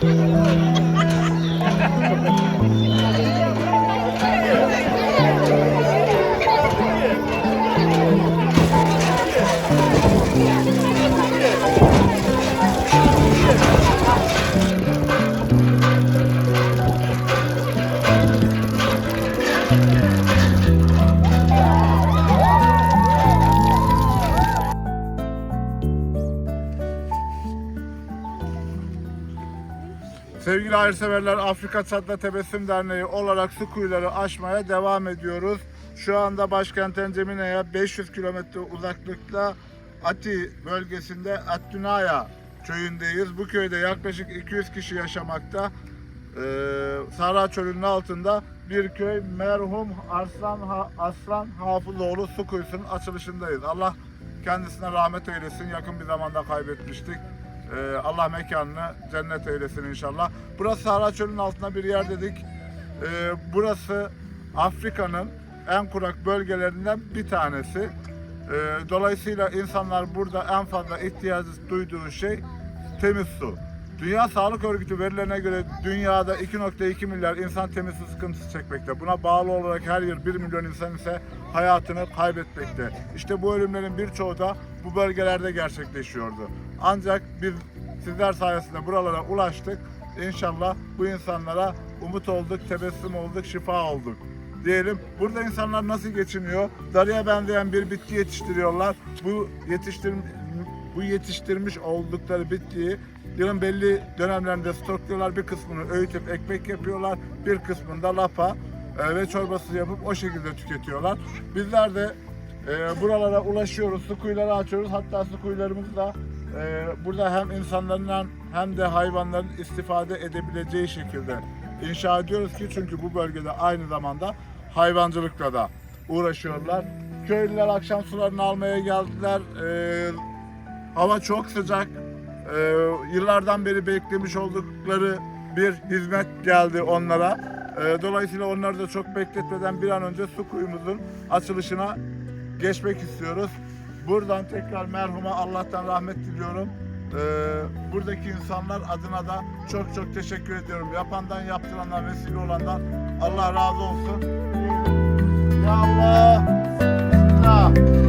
ハハハハ! Sevgili hayırseverler Afrika Çatla Tebessüm Derneği olarak su kuyuları aşmaya devam ediyoruz. Şu anda başkent Encemine'ye 500 kilometre uzaklıkta Ati bölgesinde Attünaya köyündeyiz. Bu köyde yaklaşık 200 kişi yaşamakta. Ee, Sahra Çölü'nün altında bir köy merhum Arslan ha Aslan Hafızoğlu su kuyusunun açılışındayız. Allah kendisine rahmet eylesin. Yakın bir zamanda kaybetmiştik. Ee, Allah mekanını cennet eylesin inşallah. Burası Sahra Çölü'nün altında bir yer dedik. Ee, burası Afrika'nın en kurak bölgelerinden bir tanesi. Ee, dolayısıyla insanlar burada en fazla ihtiyacı duyduğu şey temiz su. Dünya Sağlık Örgütü verilerine göre dünyada 2.2 milyar insan temiz su sıkıntısı çekmekte. Buna bağlı olarak her yıl 1 milyon insan ise hayatını kaybetmekte. İşte bu ölümlerin birçoğu da bu bölgelerde gerçekleşiyordu. Ancak biz sizler sayesinde buralara ulaştık. İnşallah bu insanlara umut olduk, tebessüm olduk, şifa olduk diyelim. Burada insanlar nasıl geçiniyor? Darıya benzeyen bir bitki yetiştiriyorlar. Bu yetiştir bu yetiştirmiş oldukları bitkiyi yılın belli dönemlerinde stokluyorlar. Bir kısmını öğütüp ekmek yapıyorlar. Bir kısmını da lapa e, ve çorbası yapıp o şekilde tüketiyorlar. Bizler de e, buralara ulaşıyoruz. Su kuyuları açıyoruz. Hatta su kuyularımız da e, burada hem insanların hem de hayvanların istifade edebileceği şekilde inşa ediyoruz ki çünkü bu bölgede aynı zamanda hayvancılıkla da uğraşıyorlar. Köylüler akşam sularını almaya geldiler. E, hava çok sıcak. E, yıllardan beri beklemiş oldukları bir hizmet geldi onlara. E, dolayısıyla onları da çok bekletmeden bir an önce su kuyumuzun açılışına geçmek istiyoruz. Buradan tekrar merhuma Allah'tan rahmet diliyorum. Ee, buradaki insanlar adına da çok çok teşekkür ediyorum. Yapandan, yaptırandan, vesile olandan Allah razı olsun. Ya Allah. Ya.